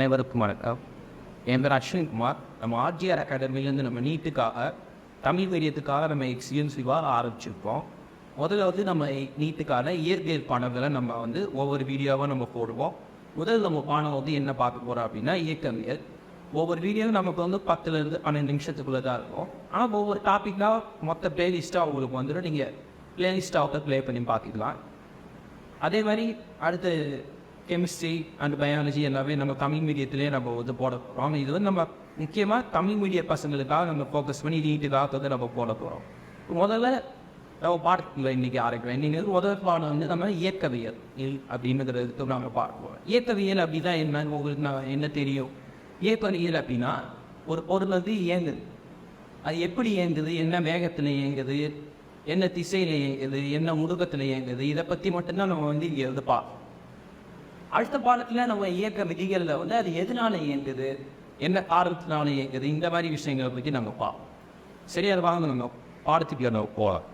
அனைவருக்கும் வணக்கம். என் பேர் அஸ்வின்குமார் நம்ம ஆர்ஜிஆர் அகாடமிலேருந்து நம்ம நீட்டுக்காக தமிழ் மீடியத்துக்காக நம்ம எக்ஸ்பீரியன்ஸிவாக ஆரம்பிச்சிருப்போம் முதல்ல வந்து நம்ம நீட்டுக்கான இயற்பியல் பாடங்களை நம்ம வந்து ஒவ்வொரு வீடியோவாக நம்ம போடுவோம். முதல் நம்ம பாடம் வந்து என்ன பார்க்க போகிறோம் அப்படின்னா இயக்கவியல். ஒவ்வொரு வீடியோவும் நமக்கு வந்து பத்துலேருந்து பன்னெண்டு நிமிஷத்துக்குள்ளே தான் இருக்கும். ஆனால் ஒவ்வொரு டாப்பிக்காக மொத்த பிளேலிஸ்ட்டாக உங்களுக்கு வந்துடும் நீங்கள் பிளேலிஸ்ட்டாக ப்ளே பண்ணி பார்த்துக்கலாம். அதே மாதிரி அடுத்து கெமிஸ்ட்ரி அண்ட் பயாலஜி எல்லாமே நம்ம தமிழ் மீடியத்திலே நம்ம வந்து போட போகிறோம் இது வந்து நம்ம முக்கியமாக தமிழ் மீடிய பசங்களுக்காக நம்ம ஃபோக்கஸ் பண்ணி நீட்டுக்காக வந்து நம்ம போட போகிறோம் முதல்ல நம்ம பாடத்தில் இன்றைக்கி ஆரம்பிக்கிறோம். இன்றைக்கி முதல் பாடம் வந்து நம்ம இயக்கவியல் இல் அப்படின்னுங்கிறது நம்ம பார்ப்போம் இயக்கவியல் அப்படின்னா என்ன? உங்களுக்கு நான் என்ன தெரியும்? இயக்கவியல் அப்படின்னா ஒரு பொருள் வந்து இயங்குது. அது எப்படி இயங்குது? என்ன வேகத்தில் இயங்குது? என்ன திசையில் இயங்குது? என்ன முடுக்கத்தில் இயங்குது? இதை பற்றி மட்டும்தான் நம்ம வந்து இங்கே வந்து பார்ப்போம் அடுத்த பாடத்தில் நம்ம இயக்க விதிகளில் வந்து அது எதனால இயங்குது? என்ன காரணத்தினால இயங்குது? இந்த மாதிரி விஷயங்களை பற்றி நாங்கள் பார்ப்போம். சரி அதை வாங்க நம்ம பாடத்துக்கு நம்ம போகலாம்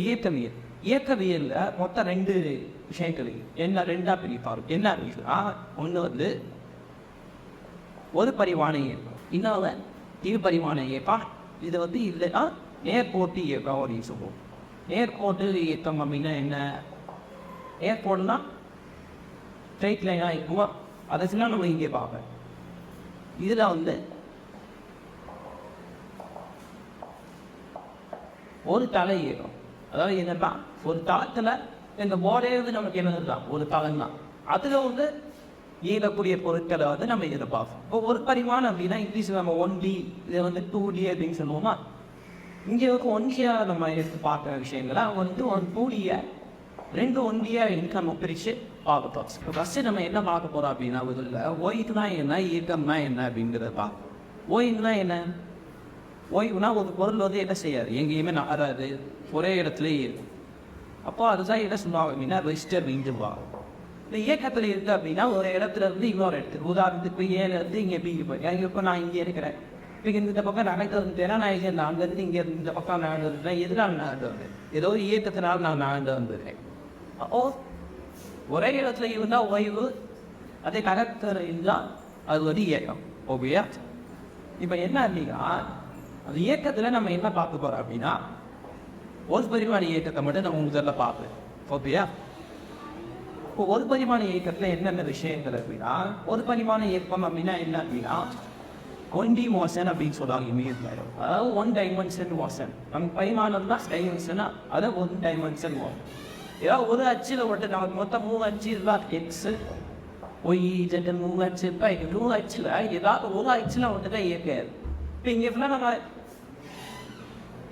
இயக்கவியல். இயக்கவியல்ல மொத்தம் ரெண்டு விஷயங்கள். என்ன ரெண்டா பிரிப்பாரு. என்ன அப்படின்னா ஒன்று வந்து ஒரு பரிவான இயக்கம் இன்னொரு இரு பரிமாண இயக்கம் இது வந்து இல்லைன்னா நேர்கோட்டு இயக்கம் அப்படின்னு சொல்லுவோம் நேர்கோட்டு இயக்கம் அப்படின்னா என்ன நேர்கோடுனா ஸ்ட்ரைட் லைனாக இருக்குமா அதை சில நம்ம இங்கே பார்ப்பேன் இதில் வந்து ஒரு தலை இயக்கம் அதாவது என்னன்னா ஒரு தளத்தில் இந்த போர்டே வந்து நமக்கு என்னது தான் ஒரு தளம் தான் அதில் வந்து இயங்கக்கூடிய பொருட்களை வந்து நம்ம எதிர்பார்ப்போம். இப்போ ஒரு பரிமாணம் அப்படின்னா இங்கிலீஷில் நம்ம ஒன் டி இதை வந்து டூ டி அப்படின்னு சொல்லுவோமா? இங்கே வந்து ஒன் டியாக நம்ம எடுத்து பார்க்குற விஷயங்களை? அவங்க வந்து ஒன் டூ டியை ரெண்டு ஒன் டியாக எடுத்து நம்ம பிரித்து பார்க்க இப்போ ஃபஸ்ட்டு நம்ம என்ன பார்க்க போகிறோம் அப்படின்னா முதல்ல ஓய்வுனா என்ன இயக்கம்னா என்ன அப்படிங்கிறத பார்ப்போம். ஓய்வுனா என்ன? ஓய்வுனா ஒரு பொருள் வந்து என்ன செய்யாது? எங்கேயுமே நகராது. ஒரே இடத்துலயே இருக்கும். அப்போ அதுதான் என்ன சொல்லுவாங்க அப்படின்னா ரெஸ்ட் அப்படின்னு சொல்லுவாங்க இந்த இயக்கத்தில் இருக்கு அப்படின்னா ஒரு இடத்துல இருந்து இன்னொரு இடத்துக்கு. உதாரணத்துக்கு ஏழு இருந்து இங்கே பிக்கு போய். எனக்கு இப்போ நான் இங்கே இருக்கிறேன். இப்போ இந்த பக்கம் நடந்து வந்துட்டேன்னா நான் இங்கே நான் அங்கேருந்து இங்கே இந்த பக்கம் நடந்து வந்துட்டேன். எதனால் நடந்து வந்தேன்? ஏதோ ஒரு இயக்கத்தினால் நான் நடந்து வந்துடுறேன் அப்போ ஒரே இடத்துல இருந்தால் ஓய்வு அதே கரெக்டர் இருந்தால் அது ஒரு இயக்கம். ஓகேயா? இப்போ என்ன அப்படின்னா அந்த இயக்கத்தில் நம்ம என்ன பார்க்க போகிறோம் அப்படின்னா ஒரு பரிமாண இயக்கத்தை மட்டும் நம்ம முதல்ல பார்ப்போம் ஓகேயா? இப்போ ஒரு பரிமாண இயக்கத்தில் என்னென்ன விஷயங்கள் அப்படின்னா ஒரு பரிமாண இயக்கம் அப்படின்னா என்ன அப்படின்னா ஒன்டி மோசன் மோஷன் அப்படின்னு சொல்லுவாங்க இமீடியட்ல அதாவது ஒன் டைமென்ஷன் மோஷன் நம்ம பரிமாணம் தான் டைமென்ஷனா அதை ஒன் டைமென்ஷன் மோஷன் ஏதாவது ஒரு அச்சில் மட்டும் நமக்கு மொத்தம் மூணு அச்சு இருந்தால் எக்ஸ் ஒய் ஜெட்டு மூணு அச்சு இப்போ மூணு அச்சில் ஏதாவது ஒரு அச்சில் மட்டும் தான் இயக்காது இப்போ இங்கே ஃபுல்லாக நம்ம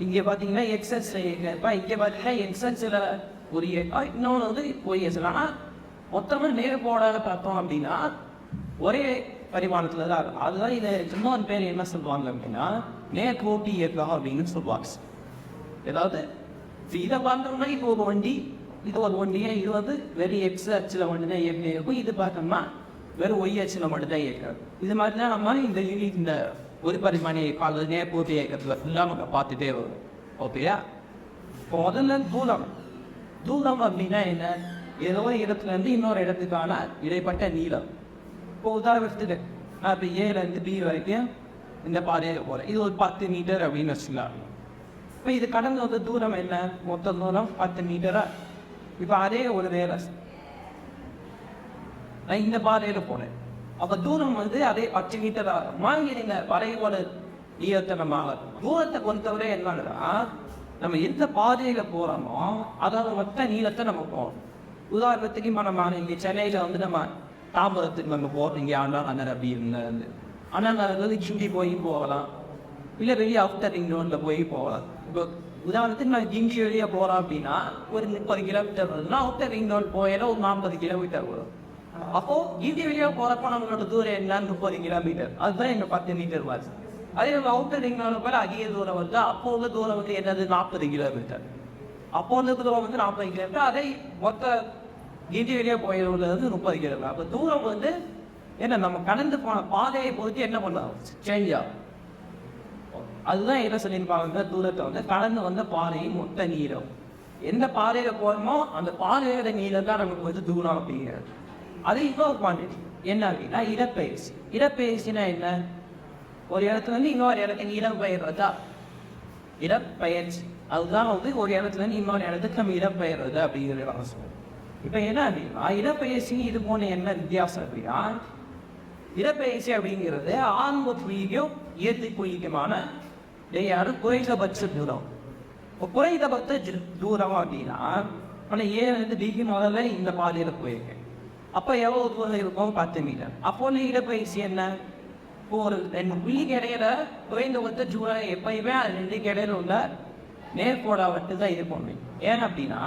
இங்கே பார்த்தீங்கன்னா எக்ஸஸ் இப்போ இங்கே பார்த்தீங்கன்னா எக்ஸஸில் ஒரு இயக்கம் இன்னொன்று வந்து ஒய் எஸ் ஆனால் மொத்தமாக நேர் போடாத பார்த்தோம் அப்படின்னா ஒரே பரிமாணத்தில் தான் இருக்கும். அதுதான் இதை இன்னொரு பேர் என்ன சொல்லுவாங்க அப்படின்னா நேர் போட்டி இயக்கம் அப்படின்னு சொல்லுவாங்க. ஏதாவது இதை பார்த்தோம்னா இப்போ ஒரு வண்டி இது ஒரு வண்டியே இது வந்து வெறும் எக்ஸ் அச்சில் மட்டும்தான் இயக்கம் இருக்கும். இது பார்த்தோம்னா வெறும் ஒய் அச்சில் மட்டும்தான் இயக்கம் இது மாதிரி தான் நம்ம இந்த யூனிட் இந்த ஒரு பரிமாண இயக்கம் அல்லது நேர்போட்டி இயக்கத்தில் ஃபுல்லாக நம்ம பார்த்துட்டே வரும். ஓகேயா இப்போ முதல்ல தூரம். தூரம் அப்படின்னா என்ன? ஏதோ ஒரு இடத்துல இருந்து இன்னொரு இடத்துக்கான இடைப்பட்ட நீளம். இப்போ உதாரணத்துக்கு நான் இப்போ ஏலேருந்து பி வரைக்கும் இந்த பாதையில் போகிறேன் இது ஒரு பத்து மீட்டர் அப்படின்னு வச்சுக்கலாம். இப்போ இது கடந்து வந்து தூரம் என்ன? மொத்த தூரம் பத்து மீட்டரா? இப்போ அதே ஒரு வேலை. நான் இந்த பாதையில் போனேன் அப்போ தூரம் வந்து அதே பத்து மீட்டர் ஆகும் வாங்கிடுங்க பறையோட ஈரத்தை நம்ம ஆகும் தூரத்தை பொறுத்தவரை என்னன்னா நம்ம எந்த பாதையில போறோமோ அதோட மொத்த நீளத்தை நம்ம போகணும். உதாரணத்துக்கு இப்போ நம்ம இங்கே சென்னையில் வந்து நம்ம தாம்பரத்துக்கு நம்ம போகிறோம் இங்கே அண்ணா அண்ணன் அப்படி இருந்து அண்ணா வந்து சுண்டி போய் போகலாம். இல்லை வெளியே அவுட்டர் ரிங் ரோட்டில் போய் போகலாம். இப்போ உதாரணத்துக்கு நான் ஜிங்கி வெளியே போகிறோம் அப்படின்னா ஒரு முப்பது கிலோமீட்டர் வருதுன்னா அவுட்டர் ரிங் ரோட் போயில ஒரு நாற்பது கிலோமீட்டர் வரும். அப்போ கிண்டி வெளியே போகிறப்போ நம்மளோட தூரம் என்ன? முப்பது கிலோமீட்டர் அதுதான் எங்கள் பத்து மீட்டர் வாசி அதே நம்ம அவுட்டர் ரிங் ரோட் போய் அதிக தூரம் வருது அப்போ உள்ள தூரம் வந்து என்னது? நாற்பது கிலோமீட்டர் அப்போ உள்ள தூரம் வந்து நாற்பது கிலோமீட்டர் அதே மொத்த ஜிங்கி வெளியே போயிடுறது வந்து முப்பது கிலோமீட்டர் அப்போ தூரம் வந்து என்ன நம்ம கடந்து போன பாதையை பொறுத்து என்ன பண்ணலாம்? சேஞ்ச் ஆகும். அதுதான் என்ன சொல்லியிருப்பாங்க தூரத்தை வந்து கடந்து வந்த பாதை மொத்த நீளம். எந்த பாதையில போறோமோ அந்த பாறையோட நீளம் தான் நமக்கு வந்து தூரம் அப்படிங்கிறது. அது இன்னொரு குவான்டிட்டி என்ன அப்படின்னா இடப்பெயர்ச்சி. இடப்பெயர்ச்சினா என்ன? ஒரு இடத்துல இருந்து இன்னொரு இடத்துக்கு இடம் பெயர்றதா? இடப்பெயர்ச்சி. அதுதான் வந்து ஒரு இடத்துல இருந்து இன்னொரு இடத்துக்கு நம்ம இடம்பெயர்றது அப்படிங்கிறது நம்ம சொல்லுவோம் இப்போ என்ன அப்படின்னா இடப்பெயர்ச்சி இது போன என்ன வித்தியாசம் அப்படின்னா இடப்பெயர்ச்சி அப்படிங்கிறது ஆரம்ப புள்ளிக்கும் இயற்கை புள்ளிக்குமான யாரும் குறைந்தபட்ச தூரம். இப்போ குறைந்தபட்ச தூரம் அப்படின்னா ஆனால் ஏழுலேருந்து டிகிரி முதல்ல இந்த பாதையில் போயிருக்கேன் அப்போ எவ்வளோ தூரம் இருக்கும்? பத்து மீட்டர். அப்போ நீ இடப்பெயர்ச்சி என்ன? இப்போ ஒரு ரெண்டு புள்ளிக்கு இடையில குறைந்தபட்ச தூரம் எப்பயுமே அது ரெண்டுக்கு இடையில உள்ள நேர்கோடா வட்டு தான் இது பண்ணுவேன் ஏன் அப்படின்னா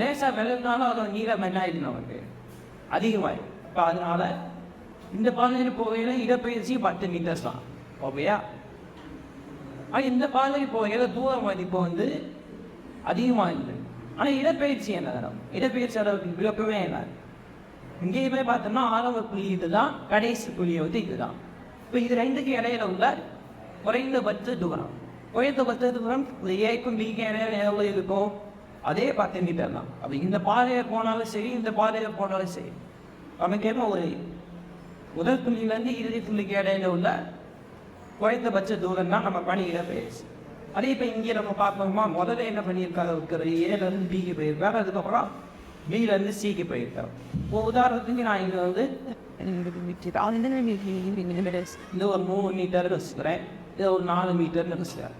லேசா விளையாடுனாலும் அதோட நீளம் என்ன ஆயிடுது நமக்கு? அதிகமாயிடும். இப்போ அதனால இந்த பாதையில் போகையில இடப்பெயர்ச்சி பத்து மீட்டர்ஸ் தான். ஓகேயா? ஆனால் இந்த பாதையில் போகையில தூரம் மதிப்பு வந்து அதிகமாக இருந்தது ஆனால் இடப்பெயர்ச்சி என்ன தரம்? இடப்பெயர்ச்சி அளவுக்கு விளக்கமே என்ன இங்கேயுமே பார்த்தோம்னா ஆரம்ப புள்ளி இதுதான் கடைசி புள்ளியை வந்து இதுதான். இப்போ இது ரெண்டுக்கு இடையில உள்ள குறைந்தபட்ச தூரம். குறைந்தபட்ச தூரம் இந்த ஏக்கும் பிக்கும் இடையில எவ்வளோ இருக்கும்? அதே பத்து மீட்டர் தான். அப்போ இந்த பாதையை போனாலும் சரி இந்த பாதையை போனாலும் சரி. நமக்கு என்ன ஒரு முதல் புள்ளியிலேருந்து இறுதி புள்ளிக்கு இடையில உள்ள குறைந்தபட்ச தூரம் தான் நம்ம பணி இடப்பெயர்ச்சி அதே இப்போ இங்கே நம்ம பார்க்கணுமா? முதல்ல என்ன பண்ணியிருக்காங்க இருக்கிறது ஏலேருந்து பிக்கு போயிருக்காரு. அதுக்கப்புறம் பிலேருந்து சிக்கு போயிருக்காரு. இப்போ உதாரணத்துக்கு நான் இங்கே வந்து இந்த ஒரு மூணு மீட்டர் வச்சுக்கிறேன் இது ஒரு நாலு மீட்டர்னு வச்சுக்கிறேன்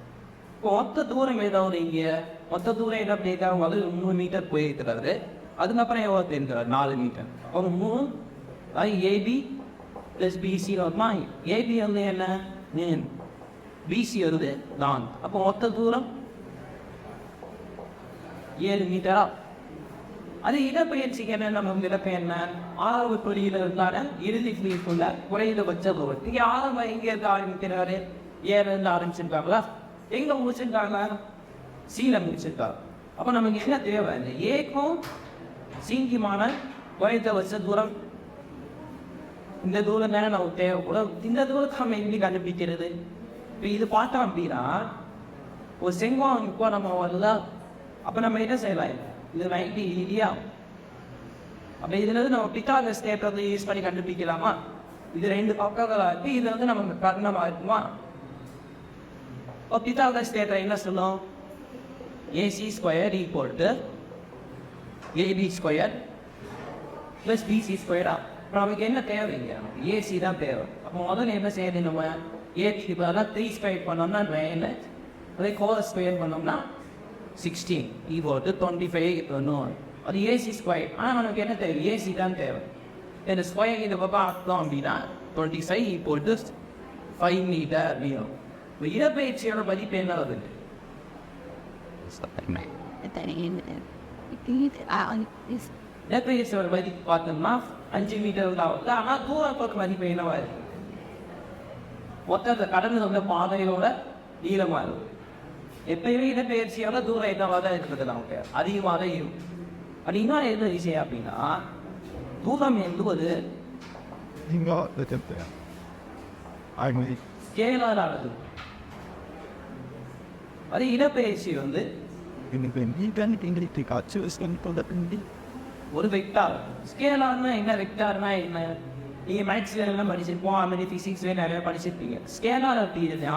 மொத்த தூரம் ஏதாவது இங்கே மொத்த தூரம் என்ன பண்ணியிருக்காங்க வந்து மூணு மீட்டர் போயிருக்கிறாரு அதுக்கப்புறம் எவ்வளோ தெரிஞ்சார் நாலு மீட்டர் ஒரு மூணு அதாவது A B plus B C வருமா? ஏபி வந்து என்ன? நீன் பிசி வருது. நான் அப்போ மொத்த தூரம் ஏழு மீட்டரா அது இடப்பெயர்ச்சிக்கு என்ன? நம்ம இலக்கம் என்ன? ஆரம்ப புள்ளியில் இருந்தாலும் இறுதி புள்ளிக்குள்ள குறைந்தபட்ச தூரத்துக்கு. ஆரம்ப எங்கே எங்க இருந்து ஆரம்பிக்கிறாரு? ஏல இருந்து ஆரம்பிச்சிருக்காங்களா? எங்க முடிச்சிருக்காங்க? சீல முடிச்சிருக்காங்க அப்ப நமக்கு என்ன தேவை? இந்த ஏக்கும் சீங்கிமான குறைந்த வருஷ தூரம். இந்த தூரம் தானே நமக்கு தேவைப்படும். இந்த தூரத்தை நம்ம எப்படி கண்டுபிடிக்கிறது? இப்போ இது பார்த்தோம் அப்படின்னா ஒரு செங்கோம் இப்போ நம்ம வரல அப்போ நம்ம என்ன செய்யலாம்? இது நைன்டி இல்லையா? அப்போ இதுல இருந்து நம்ம பித்தாகஸ் தேட்டத்தை யூஸ் பண்ணி கண்டுபிடிக்கலாமா? இது ரெண்டு பக்கங்களா இருக்கு இது வந்து நமக்கு கர்ணமா இருக்குமா? இப்போ பித்தாகஸ் தேற்றம் என்ன சொல்லும் A C square equal to A B square plus B C ஸ்கொயரா இப்போ நமக்கு என்ன தேவைங்க ஏசி தான் தேவை அப்போ முதல்ல என்ன செய்யறது நம்ம ஏபிக்கு பதிலாக த்ரீ ஸ்கொயர் பண்ணோம்னா நைன் அதே கோர் ஸ்கொயர் பண்ணோம்னா சிக்ஸ்டீன் ஈவோட்டு டுவெண்ட்டி ஃபைவ் ஒன்று அது ஏசி ஸ்கொயர் ஆனால் நமக்கு என்ன தேவை ஏசி தான் தேவை இந்த ஸ்கொயர் இந்த பக்கம் அர்த்தம் அப்படின்னா twenty five equal five metre அப்படின்னு இடப்பெயர்ச்சியோட மதிப்பு என்ன இடப்பெயர்ச்சியோட மதிப்பு பார்த்தோம்னா அஞ்சு மீட்டர் தான் வருது ஆனால் தூரத்தோட மதிப்பு என்னவா இருக்கு மொத்தத்தை கடந்து வந்த பாதையோட நீளமா இருக்கும் எப்பயுமே இடப்பெயர்ச்சியோட தூரம் என்னவா தான் இருக்குது நமக்கு அதிகமாக தான் இருக்கும் அப்படின்னா என்ன விஷயம் அப்படின்னா தூரம் என்பது ஸ்கேலானது அது இடப்பெயர்ச்சி வந்து. ஒரு வெக்டார் ஸ்கேலார்னா என்ன வெக்டார்னா என்ன? நீங்கள் மேக்ஸில் எல்லாம் படிச்சிருப்போம் அது மாதிரி ஃபிசிக்ஸ்லேயே நிறைய படிச்சிருப்பீங்க. ஸ்கேலார் அப்படின்னா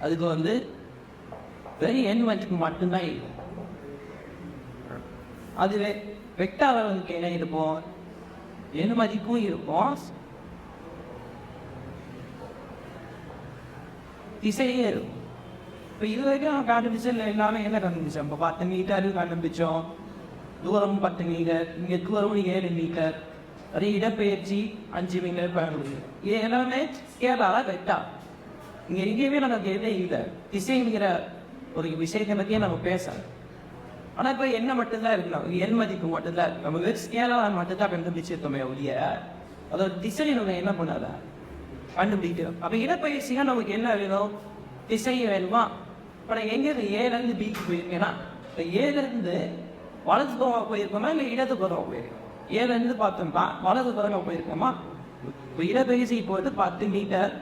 அதுக்கு வந்து எண் மதிப்பு மட்டும்தான் இருக்கும் அதுவே வெக்டார் அளவுக்கு என்ன இருக்கும் எண் மதிப்பும் இருக்கும் திசையே இருக்கும் இப்போ இது வரைக்கும் நான் எல்லாமே என்ன கண்டுபிடிச்சோம் இப்போ பத்து மீட்டர் கண்டுபிடிச்சோம் தூரம் பத்து மீட்டர் இங்கே தூரம் ஏழு மீட்டர் அதே இடப்பெயர்ச்சி அஞ்சு மீட்டர் பயன்படுது இது எல்லாமே ஸ்கேலாக வெட்டா இங்கே எங்கேயுமே நமக்கு எதுவும் இல்லை திசைங்கிற ஒரு விஷயத்தை பற்றியே நம்ம பேசலாம் ஆனால் இப்போ என்ன மட்டும்தான் இருக்கணும் என் மதிப்பு மட்டும்தான் இருக்கு நம்ம வெறும் ஸ்கேலாக மட்டும்தான் கண்டுபிடிச்சிருக்கோமே ஒழிய அதோட திசை நம்ம என்ன பண்ணாத கண்டுபிடிக்கிறோம் அப்போ இடப்பயிற்சியாக நமக்கு என்ன வேணும் திசை வேணுமா இப்போ நான் எங்கேருந்து ஏலேருந்து பிக்கு போயிருக்கேன்னா இப்போ ஏலேருந்து வலது புறமாக போயிருக்கோமா இல்லை இடது புறமாக போயிருக்கோம்? ஏலேருந்து பார்த்தோம்னா வலது புறமாக போயிருக்கோமா? இப்போ இடப்பயிற்சி இப்போ வந்து பத்து மீட்டர்.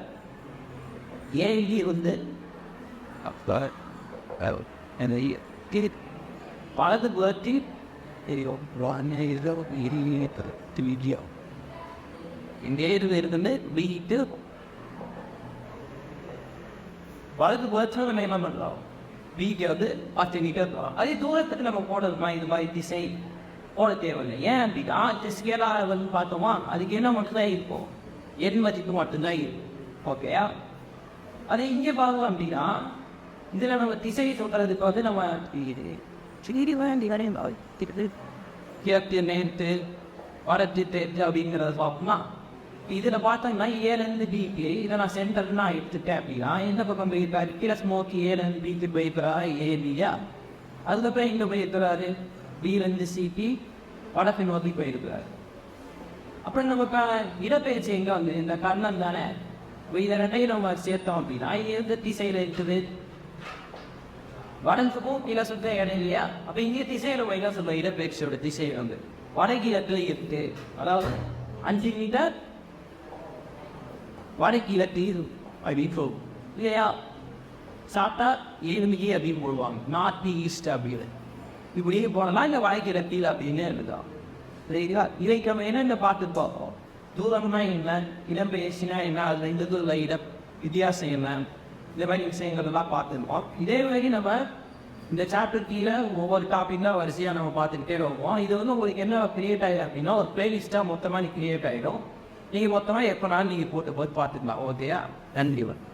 ஏழி it. வலது புறத்தில் தெரியும். இந்த ஏரியில் இருந்து வீட்டு வலது புறத்தில் நம்ம என்ன பண்ணுறோம் வீட்டை வந்து பத்து மீட்டர் போகிறோம் அதே தூரத்துக்கு நம்ம போடணுமா இது மாதிரி திசை போட தேவையில்லை ஏன் அப்படின்னா ஸ்கேலாக வந்து பார்த்தோமா அதுக்கு என்ன மட்டும்தான் இருக்கும் எண் மதிப்பு மட்டும்தான் இருக்கும் ஓகேயா அதே இங்கே பார்க்கலாம் அப்படின்னா இதில் நம்ம திசையை சொல்கிறதுக்கு வந்து நம்ம இது சிடி வேண்டி வரையும் நேற்று அப்படிங்கிறத பார்ப்போமா? இதில் பார்த்தோம்னா ஏலேருந்து பிக்கு இதை நான் சென்டர் நான் எடுத்துட்டேன் அப்படின்னா எந்த பக்கம் போயிருப்பாரு கீழே ஸ்மோக்கி ஏலேருந்து பிக்கு போயிருக்கிறாரா ஏபியா அதுக்கப்புறம் இங்கே போயிருக்கிறாரு? பிலேருந்து சிபி வடக்கு நோக்கி போயிருக்கிறாரு. அப்புறம் நமக்கு இடப்பெயர்ச்சி எங்கே வந்து? இந்த கர்ணம் தானே. இதை ரெண்டையும் நம்ம சேர்த்தோம் அப்படின்னா எந்த திசையில் இருக்குது? வடக்குக்கும் கீழே சுத்த இடம் இல்லையா? அப்ப இங்கே திசையில வைனா சொல்ல இடப்பெயர்ச்சியோட திசை வந்து. வடகிழக்குல இருக்கு. அதாவது அஞ்சு மீட்டர் வடகிழக்கு தீரும் அப்படின்னு இல்லையா? சாப்பிட்டா ஏழு அப்படின்னு போடுவாங்க. நார்த் ஈஸ்ட் அப்படின்னு இப்படியே போனலாம் இல்லை வடகிழக்கு அப்படின்னு இருக்குதான் சரிங்களா இதைக்கு நம்ம என்னென்ன பார்த்து பார்ப்போம் தூரம்னா என்ன? இடம்பெயர்ச்சினா என்ன? அதில் இந்த தூர இடம் வித்தியாசம் என்ன? இந்த மாதிரி விஷயங்கள்லாம் பார்த்துருப்போம். இதே மாதிரி நம்ம இந்த சாப்டர் கீழே ஒவ்வொரு டாப்பிக்லாம் வரிசையாக நம்ம பார்த்துக்கிட்டே வருவோம். இது வந்து உங்களுக்கு என்ன கிரியேட் ஆகிடும் அப்படின்னா ஒரு பிளேலிஸ்ட்டாக மொத்தமாக நீ கிரியேட் ஆகிடும் நீங்கள் மொத்தமாக எப்போனாலும் நீங்கள் போட்டு போய் பார்த்துக்கலாம். ஓகேயா நன்றி வணக்கம்.